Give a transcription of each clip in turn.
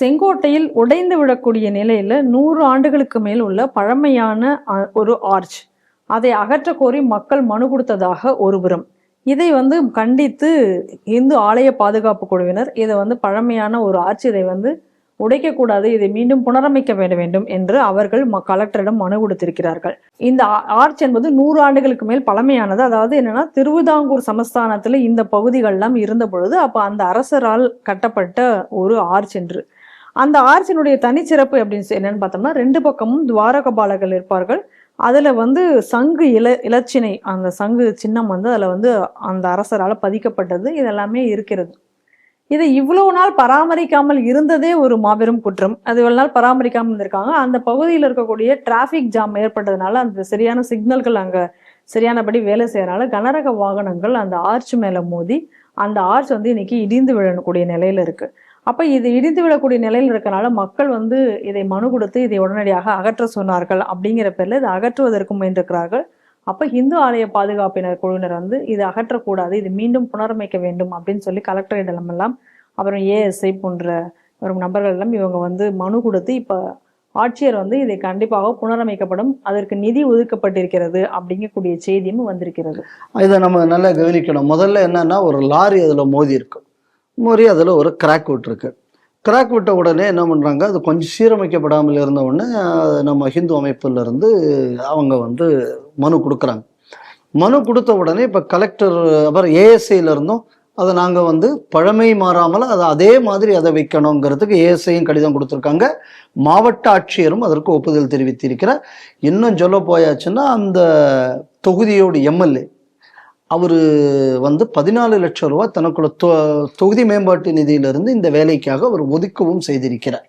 செங்கோட்டையில் உடைந்து விடக்கூடிய நிலையில் நூறு ஆண்டுகளுக்கு மேல் உள்ள பழமையான ஒரு ஆர்ச் அதை அகற்ற கோரி மக்கள் மனு கொடுத்ததாக ஒருபுறம். இதை வந்து கண்டித்து இந்து ஆலய பாதுகாப்பு குழுவினர் இதை வந்து பழமையான ஒரு ஆர்ச் இதை வந்து உடைக்கக்கூடாது இதை மீண்டும் புனரமைக்க வேண்ட வேண்டும் என்று அவர்கள் ம- கலெக்டரிடம் மனு கொடுத்திருக்கிறார்கள். இந்த ஆர்ச் என்பது நூறு ஆண்டுகளுக்கு மேல் பழமையானது. அதாவது என்னன்னா திருவிதாங்கூர் சமஸ்தானத்துல இந்த பகுதிகள்லாம் இருந்த பொழுது அப்ப அந்த அரசரால் கட்டப்பட்ட ஒரு ஆர்ச் என்று. அந்த ஆர்ச்சினுடைய தனிச்சிறப்பு அப்படின்னு சொ- என்னன்னு பார்த்தோம்னா ரெண்டு பக்கமும் துவாரகபாலகர்கள் இருப்பார்கள். அதில் வந்து சங்கு இல இலச்சினை அந்த சங்கு சின்னம் வந்து அதில் வந்து அந்த அரசரால் பதிக்கப்பட்டது. இதெல்லாமே இருக்கிறது. இதை இவ்வளவு நாள் பராமரிக்காமல் இருந்ததே ஒரு மாபெரும் குற்றம். அது இவ்வளவு நாள் பராமரிக்காமல் இருந்திருக்காங்க. அந்த பகுதியில் இருக்கக்கூடிய டிராஃபிக் ஜாம் ஏற்பட்டதுனால அந்த சரியான சிக்னல்கள் அங்கே சரியானபடி வேலை செய்யறனால கனரக வாகனங்கள் அந்த ஆர்ச் மேலே மோதி அந்த ஆர்ச் வந்து இன்னைக்கு இடிந்து விழக்கூடிய நிலையில இருக்குது அப்போ இது இடிந்து விடக்கூடிய நிலையில் இருக்கனால மக்கள் வந்து இதை மனு கொடுத்து இதை உடனடியாக அகற்ற சொன்னார்கள் அப்படிங்கிற பேரில் இதை அகற்றுவதற்கு முயன்றிருக்கிறார்கள். அப்போ இந்து ஆலய பாதுகாப்பினர் குழுவினர் வந்து இது அகற்றக்கூடாது இது மீண்டும் புனரமைக்க வேண்டும் அப்படின்னு சொல்லி கலெக்டரிடம் எல்லாம் அப்புறம் ஏஎஸ்ஐ போன்ற வரும் நபர்கள் எல்லாம் இவங்க வந்து மனு கொடுத்து இப்போ ஆட்சியர் வந்து இதை கண்டிப்பாக புனரமைக்கப்படும் அதற்கு நிதி ஒதுக்கப்பட்டிருக்கிறது அப்படிங்கக்கூடிய செய்தியும் வந்திருக்கிறது. இதை நம்ம நல்லா கவனிக்கணும். முதல்ல என்னன்னா ஒரு லாரி அதில் மோதி இருக்கும் மாதிரி அதில் ஒரு கிராக் விட்டுருக்கு கிராக் விட்ட உடனே என்ன பண்ணுறாங்க அது கொஞ்சம் சீரமைக்கப்படாமல் இருந்த உடனே நம்ம ஹிந்து அமைப்புலேருந்து அவங்க வந்து மனு கொடுக்குறாங்க. மனு கொடுத்த உடனே இப்போ கலெக்டர் அப்புறம் ஏஎஸ்ஐலேருந்தும் அதை நாங்கள் வந்து பழமை மாறாமல் அதை அதே மாதிரி அதை வைக்கணுங்கிறதுக்கு ஏஎஸ்ஐயும் கடிதம் கொடுத்துருக்காங்க. மாவட்ட ஆட்சியரும் அதற்கு ஒப்புதல் தெரிவித்திருக்கிறார். இன்னும் சொல்ல போயாச்சுன்னா அந்த தொகுதியோட எம்எல்ஏ அவர் வந்து பதினாலு லட்சம் ரூபாய் தனக்குள்ள தொ- தொகுதி மேம்பாட்டு நிதியிலிருந்து இந்த வேலைக்காக அவர் ஒதுக்கவும் செய்திருக்கிறார்.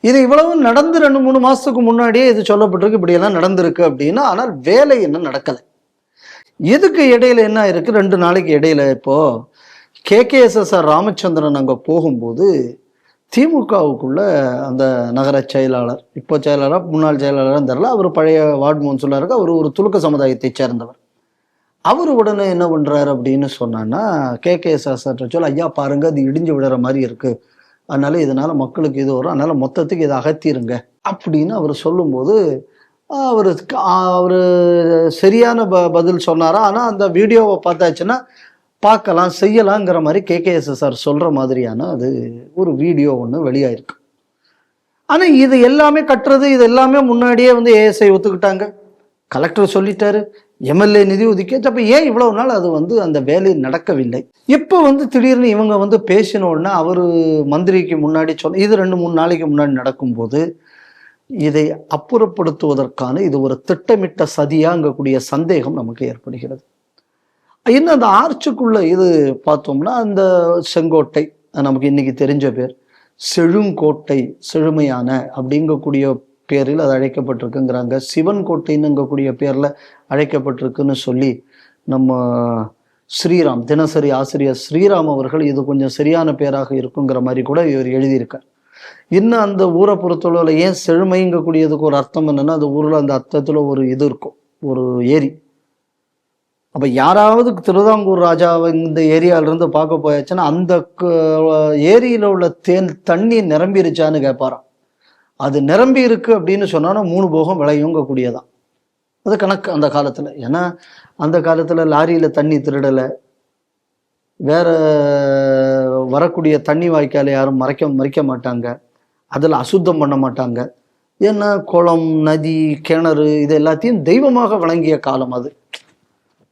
இது இவ்வளவு நடந்து ரெண்டு மூணு மாசத்துக்கு முன்னாடியே இது சொல்லப்பட்டிருக்கு இப்படியெல்லாம் நடந்திருக்கு அப்படின்னா ஆனால் வேலை என்ன நடக்கலை. இதுக்கு இடையில என்ன இருக்கு? ரெண்டு நாளைக்கு இடையில இப்போ கேகேஎஸ்எஸ்ஆர் ராமச்சந்திரன் அங்க போகும்போது திமுகவுக்குள்ள அந்த நகர செயலாளர் இப்போ செயலாளர் முன்னாள் செயலாளர் தெரில அவர் பழைய வார்டு கவுன்சிலராக இருக்கு அவர் ஒரு துலுக்க சமுதாயத்தை சேர்ந்தவர். அவர் உடனே என்ன பண்ணுறாரு அப்படின்னு சொன்னான்னா கேகேஎஸ்எஸ் சொல்ல ஐயா பாருங்க அது இடிஞ்சு விடுற மாதிரி இருக்கு. அதனால இதனால மக்களுக்கு இது வரும். அதனால மொத்தத்துக்கு இதை அகத்திருங்க. அப்படின்னு அவர் சொல்லும்போது அவர் அவர் சரியான ப பதில் சொன்னாரா? ஆனால் அந்த வீடியோவை பார்த்தாச்சுன்னா பார்க்கலாம் செய்யலாங்கிற மாதிரி கேகேஎஸ்எஸ்ஆர் சொல்கிற மாதிரியான அது ஒரு வீடியோ ஒன்று வெளியாயிருக்கு. ஆனால் இது எல்லாமே கட்டுறது இது எல்லாமே முன்னாடியே வந்து ஏஎஸ்ஐ ஒத்துக்கிட்டாங்க. கலெக்டர் சொல்லிட்டாரு எம்எல்ஏ நிதி ஒதுக்கியாச்சு அப்போ ஏன் இவ்வளவு நாள் அது வந்து அந்த வேலை நடக்கவில்லை? இப்போ வந்து திடீர்னு இவங்க வந்து பேசின உடனே அவர் மந்திரிக்கு முன்னாடி சொன்ன இது ரெண்டு மூணு நாளைக்கு முன்னாடி நடக்கும்போது இதை அப்புறப்படுத்துவதற்கான இது ஒரு திட்டமிட்ட சதியாங்கக்கூடிய சந்தேகம் நமக்கு ஏற்படுகிறது. இன்னும் அந்த ஆர்ச்சுக்குள்ள இது பார்த்தோம்னா அந்த செங்கோட்டை நமக்கு இன்னைக்கு தெரிஞ்ச பேர் செழுங்கோட்டை செழுமையான அப்படிங்கக்கூடிய பேரில் அது அழைக்கப்பட்டிருக்குங்கிறாங்க. சிவன் கோட்டைன்னுங்கக்கூடிய பேரில் அழைக்கப்பட்டிருக்குன்னு சொல்லி நம்ம ஸ்ரீராம் தினசரி ஆசிரியர் ஸ்ரீராம் அவர்கள் இது கொஞ்சம் சரியான பேராக இருக்குங்கிற மாதிரி கூட இவர் எழுதியிருக்கார். இன்னும் அந்த ஊரை பொறுத்தளவில் ஏன் செழுமைங்கக்கூடியதுக்கு ஒரு அர்த்தம் என்னன்னா அந்த ஊரில் அந்த அர்த்தத்தில் ஒரு இது இருக்கும் ஒரு ஏரி. அப்போ யாராவது திருவிதாங்கூர் ராஜாவை இந்த ஏரியாவிலேருந்து பார்க்க போயாச்சுன்னா அந்த க- உள்ள தேன் தண்ணி நிரம்பிருச்சான்னு கேட்பாராம். அது நிரம்பி இருக்குது அப்படின்னு சொன்னாலும் மூணு போகம் விளையுங்கக்கூடியதான். அது கணக்கு அந்த காலத்தில். ஏன்னா அந்த காலத்தில் லாரியில் தண்ணி திருடலை. வேறு வரக்கூடிய தண்ணி வாய்க்கால் யாரும் மறைக்க மறைக்க மாட்டாங்க. அதில் அசுத்தம் பண்ண மாட்டாங்க. ஏன்னா குளம் நதி கிணறு இது எல்லாத்தையும் தெய்வமாக வழங்கிய காலம் அது.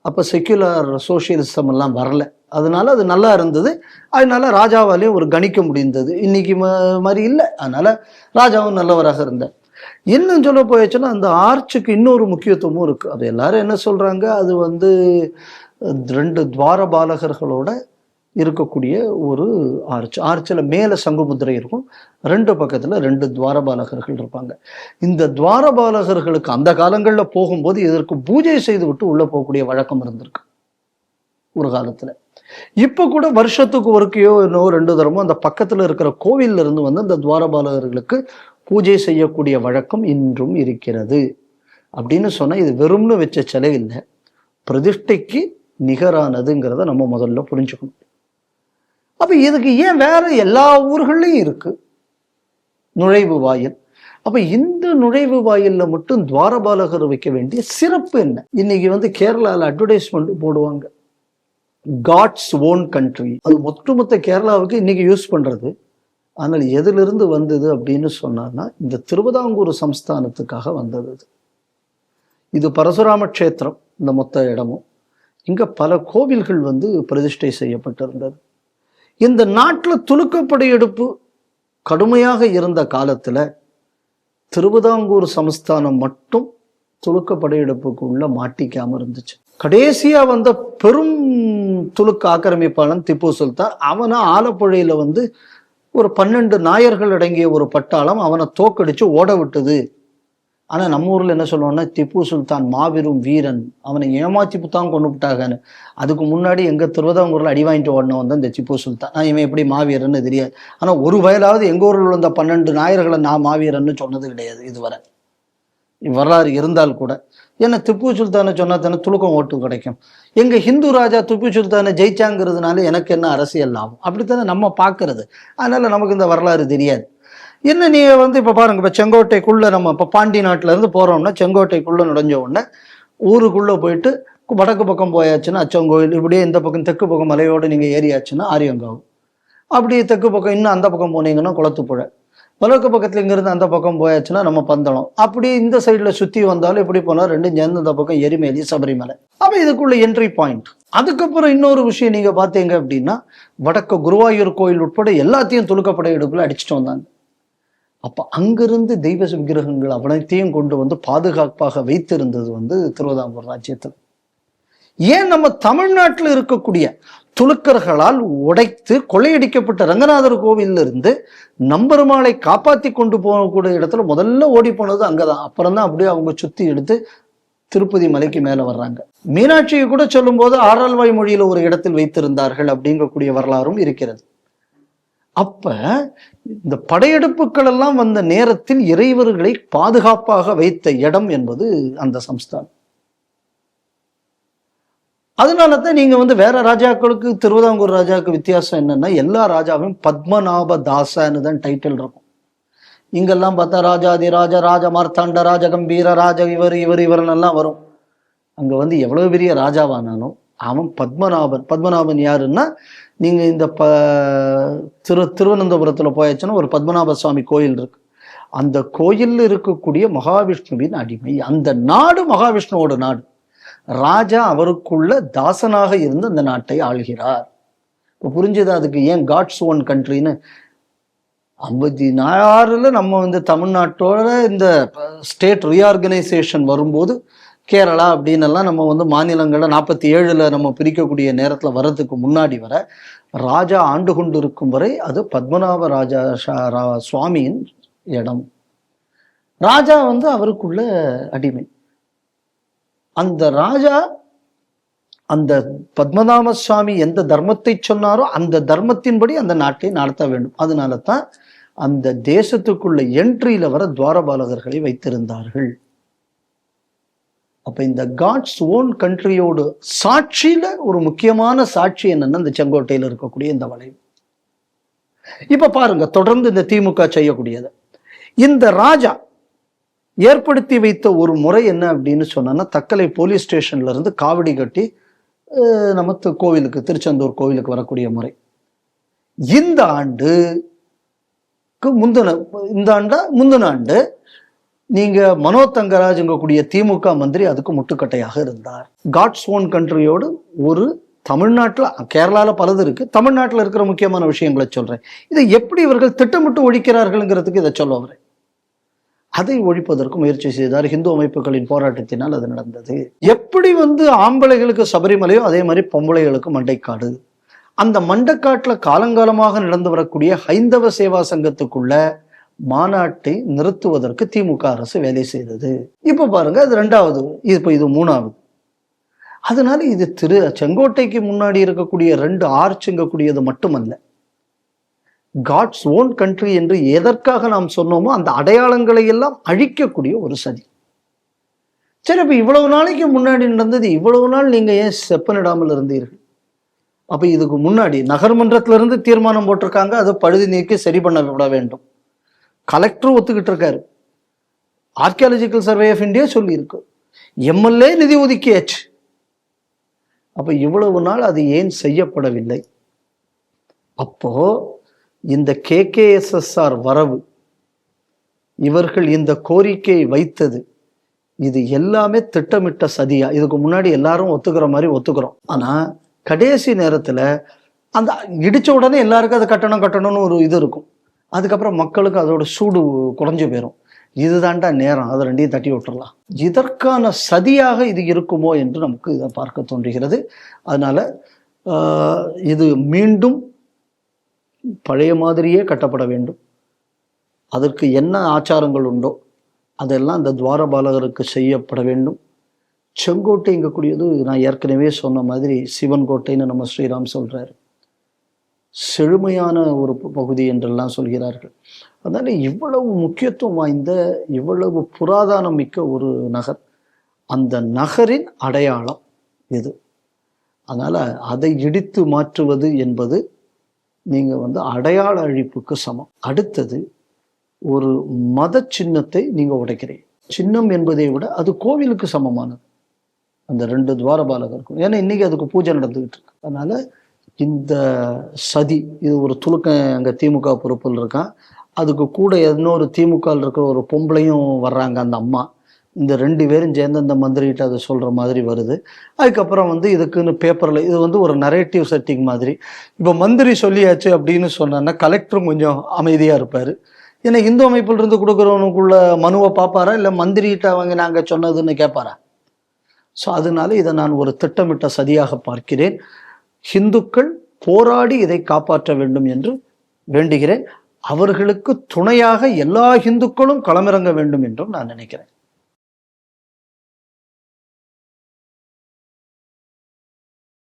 அப்போ செக்யுலர் சோஷியலிசம் எல்லாம் வரல. அதனால அது நல்லா இருந்தது. அதனால ராஜாவாலையும் ஒரு கணிக்க முடிந்தது. இன்னைக்கு மாதிரி இல்லை. அதனால ராஜாவும் நல்லவராக இருந்தார். இன்னும் சொல்ல போயிடுச்சுன்னா அந்த ஆர்ச்சுக்கு இன்னொரு முக்கியத்துவமும் இருக்கு. அது எல்லாரும் என்ன சொல்றாங்க? அது வந்து ரெண்டு ரெண்டு துவாரபாலகர்களோட இருக்கக்கூடிய ஒரு ஆர்ச். ஆர்ச்சில் மேலே சங்குமுத்திரை இருக்கும். ரெண்டு பக்கத்தில் ரெண்டு துவாரபாலகர்கள் இருப்பாங்க. இந்த துவாரபாலகர்களுக்கு அந்த காலங்களில் போகும்போது இதற்கு பூஜை செய்து விட்டு உள்ளே போகக்கூடிய வழக்கம் இருந்திருக்கு. ஒரு காலத்தில். இப்போ கூட வருஷத்துக்கு ஒருக்கையோ இன்னோ ரெண்டு தரமோ அந்த பக்கத்தில் இருக்கிற கோவில்ல இருந்து வந்து அந்த துவாரபாலகர்களுக்கு பூஜை செய்யக்கூடிய வழக்கம் இன்றும் இருக்கிறது. அப்படின்னு சொன்னால் இது வெறும்னு வச்ச சிலை இல்லை. பிரதிஷ்டைக்கு நிகரானதுங்கிறத நம்ம முதல்ல புரிஞ்சுக்கணும். அப்போ இதுக்கு ஏன் வேற எல்லா ஊர்கள்லையும் இருக்கு? நுழைவு வாயில். அப்போ இந்த நுழைவு வாயிலில் மட்டும் துவாரபாலகர் வைக்க வேண்டிய சிறப்பு என்ன? இன்னைக்கு வந்து கேரளாவில் அட்வர்டைஸ்மெண்ட் போடுவாங்க. காட்ஸ் ஓன் கண்ட்ரி அது ஒட்டுமொத்த கேரளாவுக்கு இன்னைக்கு யூஸ் பண்ணுறது ஆனால் எதிலிருந்து வந்தது அப்படின்னு சொன்னார்னா இந்த திருவிதாங்கூர் சம்ஸ்தானத்துக்காக வந்தது இது. பரசுராம க்ஷேத்திரம் இந்த மொத்த இடமும். இங்கே பல கோவில்கள் வந்து பிரதிஷ்டை செய்யப்பட்டிருந்தது. இந்த நாட்டில் துலுக்கப்படையெடுப்பு கடுமையாக இருந்த காலத்தில் திருவிதாங்கூர் சமஸ்தானம் மட்டும் துலுக்க படையெடுப்புக்குள்ள மாட்டிக்காமல் இருந்துச்சு. கடைசியாக வந்த பெரும் துலுக்க ஆக்கிரமிப்பாளன் திப்பு சுல்தான் அவனை ஆலப்புழையில் வந்து ஒரு பன்னெண்டு நாயர்கள் அடங்கிய ஒரு பட்டாளம் அவனை தோக்கடிச்சு ஓட விட்டது. ஆனால் நம்ம ஊரில் என்ன சொல்லுவோம்னா திப்பு சுல்தான் மாபெரும் வீரன். அவனை ஏமாத்தி தான் கொண்டு விட்டாங்கன்னு. அதுக்கு முன்னாடி எங்கள் திருவதாங்கூரில் அடி வாங்கிட்டு ஓடினவன் தான் இந்த திப்பு சுல்தான். நான் இவன் எப்படி மாவீரன்னு தெரியாது. ஆனால் ஒரு வயலாவது எங்கள் ஊரில் இருந்த பன்னெண்டு நாயர்களை நான் மாவீரன்னு சொன்னது கிடையாது இதுவரை. வரலாறு இருந்தால் கூட. ஏன்னா திப்பு சுல்தானை சொன்னால் தானே துலுக்கம் ஓட்டு கிடைக்கும். எங்கள் ஹிந்து ராஜா திப்பு சுல்தானை ஜெயிச்சாங்கிறதுனால எனக்கு என்ன அரசியல் லாபம்? அப்படித்தானே நம்ம பார்க்கறது. அதனால நமக்கு இந்த வரலாறு தெரியாது. என்ன நீங்கள் வந்து இப்போ பாருங்க இப்போ செங்கோட்டைக்குள்ளே நம்ம இப்போ பாண்டி நாட்டிலேருந்து போகிறோம்னா செங்கோட்டைக்குள்ளே நுழைஞ்ச உடனே ஊருக்குள்ளே போயிட்டு வடக்கு பக்கம் போயாச்சுன்னா அச்சங்கோயில் இப்படியே இந்த பக்கம் தெற்கு பக்கம் மலையோடு நீங்கள் ஏறியாச்சுன்னா ஆரியங்காவும் அப்படியே தெற்கு பக்கம் இன்னும் அந்த பக்கம் போனீங்கன்னா குளத்துப்புழை. வடக்கு பக்கத்துல இங்கிருந்து அந்த பக்கம் போயாச்சுன்னா நம்ம பந்தளம். அப்படி இந்த சைடில் சுற்றி வந்தாலும் எப்படி போனால் ரெண்டும் சேர்ந்து அந்த பக்கம் எரிமேலி சபரிமலை. அப்போ இதுக்குள்ள என்ட்ரி பாயிண்ட் அதுக்கப்புறம் இன்னொரு விஷயம் நீங்கள் பார்த்தீங்க அப்படின்னா வடக்கு குருவாயூர் கோயில் உட்பட எல்லாத்தையும் துலுக்கப்படை எடுப்பில் அடிச்சுட்டு வந்தாங்க. அப்ப அங்கிருந்து தெய்வ விக்கிரகங்கள் அவனைத்தையும் கொண்டு வந்து பாதுகாப்பாக வைத்திருந்தது வந்து திருவிதாங்கூர் ராஜ்யத்தில். ஏன் நம்ம தமிழ்நாட்டில் இருக்கக்கூடிய துலுக்கர்களால் உடைத்து கொள்ளையடிக்கப்பட்ட ரங்கநாதர் கோவில்ல இருந்து நம்பெருமாளை காப்பாத்தி கொண்டு போகக்கூடிய இடத்துல முதல்ல ஓடி போனது அங்கதான். அப்புறம் தான் அப்படியே அவங்க சுத்தி எடுத்து திருப்பதி மலைக்கு மேல வர்றாங்க. மீனாட்சியை கூட சொல்லும்போது ஆறால்வாய் மொழியில ஒரு இடத்தில் வைத்திருந்தார்கள் அப்படிங்கக்கூடிய வரலாறும் இருக்கிறது. அப்ப இந்த படையெடுப்புகள் எல்லாம் வந்த நேரத்தில் இறைவர்களை பாதுகாப்பாக வைத்த இடம் என்பது அந்த சம்ஸ்தானம். அதனால தான் நீங்க வந்து வேற ராஜாக்களுக்கு திருவிதாங்கூர் ராஜாவுக்கு வித்தியாசம் என்னன்னா எல்லா ராஜாவும் பத்மநாப தாசன்னு தான் டைட்டில் இருக்கும். இங்கெல்லாம் பார்த்தா ராஜாதி ராஜ ராஜ மார்த்தாண்ட ராஜ கம்பீர ராஜ இவர் இவர் இவர்னெல்லாம் வரும். அங்க வந்து எவ்வளவு பெரிய ராஜாவானாலும் அவன் பத்மநாபன். பத்மநாபன் யாருன்னா நீங்கள் இந்த ப திரு திருவனந்தபுரத்தில் போயாச்சுன்னா ஒரு பத்மநாப சுவாமி கோயில் இருக்கு. அந்த கோயிலில் இருக்கக்கூடிய மகாவிஷ்ணுவின் அடிமை அந்த நாடு மகாவிஷ்ணுவோட நாடு. ராஜா அவருக்குள்ள தாசனாக இருந்து அந்த நாட்டை ஆள்கிறார். இப்போ புரிஞ்சது அதுக்கு ஏன் காட்ஸ் ஓன் கண்ட்ரின்னு ஐம்பத்தி நாலுல நம்ம வந்து தமிழ்நாட்டோட இந்த ஸ்டேட் ரீஆர்கனைசேஷன் வரும்போது கேரளா அப்படின்னு நம்ம வந்து மாநிலங்களை நாற்பத்தி ஏழில் நம்ம பிரிக்கக்கூடிய நேரத்தில் வர்றதுக்கு முன்னாடி வர ராஜா ஆண்டு கொண்டு இருக்கும் வரை அது பத்மநாப ராஜா ஷா- ரா- சுவாமியின் இடம். ராஜா வந்து அவருக்குள்ள அடிமை. அந்த ராஜா அந்த பத்மநாப சுவாமி எந்த தர்மத்தை சொன்னாரோ அந்த தர்மத்தின்படி அந்த நாட்டை நடத்த வேண்டும். அதனால தான் அந்த தேசத்துக்குள்ள என்ட்ரியில வர துவாரபாலகர்களை வைத்திருந்தார்கள். அப்போ இந்த காட்ஸ் ஓன் கண்ட்ரியோட சாட்சியில ஒரு முக்கியமான சாட்சி என்னன்னா இந்த செங்கோட்டையில இருக்கக்கூடிய இந்த வளைவு. இப்போ பாருங்க தொடர்ந்து இந்த திமுக செய்யக்கூடியது. இந்த ராஜா ஏற்படுத்தி வைத்த ஒரு முறை என்ன அப்படின்னு சொன்னா தக்கலை போலீஸ் ஸ்டேஷன்ல இருந்து காவடி கட்டி நமக்கு கோவிலுக்கு திருச்செந்தூர் கோவிலுக்கு வரக்கூடிய முறை. இந்த ஆண்டு முந்தின இந்த ஆண்டா முந்தின ஆண்டு நீங்க மனோ தங்கராஜ்ங்கக்கூடிய திமுக மந்திரி அதுக்கு முட்டுக்கட்டையாக இருந்தார். காட்ஸ் ஓன் கண்ட்ரியோடு ஒரு தமிழ்நாட்டில் கேரளாவில் பலது இருக்கு. தமிழ்நாட்டில் இருக்கிற முக்கியமான விஷயங்களை சொல்றேன். இதை எப்படி இவர்கள் திட்டமிட்டு ஒழிக்கிறார்கள்ங்கிறதுக்கு இதை சொல்ல வரேன் அதை ஒழிப்பதற்கு முயற்சி செய்தார். இந்து அமைப்புகளின் போராட்டத்தினால் அது நடந்தது. எப்படி வந்து ஆம்பளைகளுக்கு சபரிமலையோ அதே மாதிரி பொம்பளைகளுக்கு மண்டைக்காடு? அந்த மண்டைக்காட்டில் காலங்காலமாக நடந்து வரக்கூடிய ஹைந்தவ சேவா சங்கத்துக்குள்ள மாநாட்டை நிறுத்துவதற்கு திமுக அரசு வேலை செய்தது. இப்ப பாருங்க அது ரெண்டாவது இப்போ இது மூணாவது. அதனால இது திரு செங்கோட்டைக்கு முன்னாடி இருக்கக்கூடிய ரெண்டு ஆர்ச்சுங்கக்கூடியது மட்டுமல்ல. காட்ஸ் ஓன் கண்ட்ரி என்று எதற்காக நாம் சொன்னோமோ அந்த அடையாளங்களை எல்லாம் அழிக்கக்கூடிய ஒரு சதி. சரி அப்ப இவ்வளவு நாளைக்கு முன்னாடி நடந்தது இவ்வளவு நாள் நீங்க ஏன் செப்பனிடாமல் இருந்தீர்கள்? அப்ப இதுக்கு முன்னாடி நகர்மன்றத்துல இருந்து தீர்மானம் போட்டிருக்காங்க அதை பழுது நீக்கி சரி பண்ண விட வேண்டும். கலெக்டரும் ஒத்துக்கிட்டு இருக்காரு. ஆர்கியாலஜிக்கல் சர்வே ஆஃப் இந்தியா சொல்லியிருக்கு. எம்எல்ஏ நிதி ஒதுக்கியாச்சு. அப்போ இவ்வளவு நாள் அது ஏன் செய்யப்படவில்லை? அப்போ இந்த கேகேஎஸ்எஸ்ஆர் வரவு இவர்கள் இந்த கோரிக்கையை வைத்தது இது எல்லாமே திட்டமிட்ட சதியா? இதுக்கு முன்னாடி எல்லாரும் ஒத்துக்கிற மாதிரி ஒத்துக்கிறோம். ஆனால் கடைசி நேரத்தில் அந்த இடித்த உடனே எல்லாருக்கும் அது கட்டணம் கட்டணும்னு ஒரு இது இருக்கும். அதுக்கப்புறம் மக்களுக்கு அதோட சூடு குறைஞ்சு போயிடும் இதுதான்டா நேரம் அதை ரெண்டையும் தட்டி விட்டுறலாம். இதற்கான சதியாக இது இருக்குமோ என்று நமக்கு இதை பார்க்க தோன்றுகிறது. அதனால் இது மீண்டும் பழைய மாதிரியே கட்டப்பட வேண்டும். அதற்கு என்ன ஆச்சாரங்கள் உண்டோ அதெல்லாம் அந்த துவாரபாலகருக்கு செய்யப்பட வேண்டும். செங்கோட்டைங்கக்கூடியது நான் ஏற்கனவே சொன்ன மாதிரி சிவன் கோட்டைன்னு நம்ம ஸ்ரீராம் சொல்கிறாரு செழுமையான ஒரு பகுதி என்றெல்லாம் சொல்கிறார்கள். அதனால் இவ்வளவு முக்கியத்துவம் வாய்ந்த இவ்வளவு புராதானம் மிக்க ஒரு நகர் அந்த நகரின் அடையாளம் இது அதனால அதை இடித்து மாற்றுவது என்பது நீங்க வந்து அடையாள அழிப்புக்கு சமம். அடுத்தது ஒரு மத சின்னத்தை நீங்க உடைக்கிறீங்க. சின்னம் என்பதை விட அது கோவிலுக்கு சமமானது. அந்த ரெண்டு துவாரபாலகருக்கும். ஏன்னா இன்னைக்கு அதுக்கு பூஜை நடந்துகிட்டு இருக்கு. அதனால இந்த சதி இது ஒரு துலுக்கம் அங்கே திமுக பொறுப்பில் இருக்கான் அதுக்கு கூட இன்னொரு திமுக இருக்கிற ஒரு பொம்பளையும் வர்றாங்க அந்த அம்மா. இந்த ரெண்டு பேரும் சேர்ந்து அந்த மந்திரிகிட்ட அதை சொல்கிற மாதிரி வருது. அதுக்கப்புறம் வந்து இதுக்குன்னு பேப்பரில் இது வந்து ஒரு நரேட்டிவ் செட்டிங் மாதிரி. இப்போ மந்திரி சொல்லியாச்சு அப்படின்னு சொன்னா கலெக்டரும் கொஞ்சம் அமைதியாக இருப்பார். ஏன்னா இந்து அமைப்பில் இருந்து கொடுக்குறவனுக்குள்ள மனுவை பார்ப்பாரா? இல்லை மந்திரிகிட்ட அவங்க நாங்கள் சொன்னதுன்னு கேட்பாரா? ஸோ அதனால இதை நான் ஒரு திட்டமிட்ட சதியாக பார்க்கிறேன். ஹிந்துக்கள் போராடி இதை காப்பாற்ற வேண்டும் என்று வேண்டுகிறேன். அவர்களுக்கு துணையாக எல்லா ஹிந்துக்களும் களமிறங்க வேண்டும் என்றும் நான் நினைக்கிறேன்.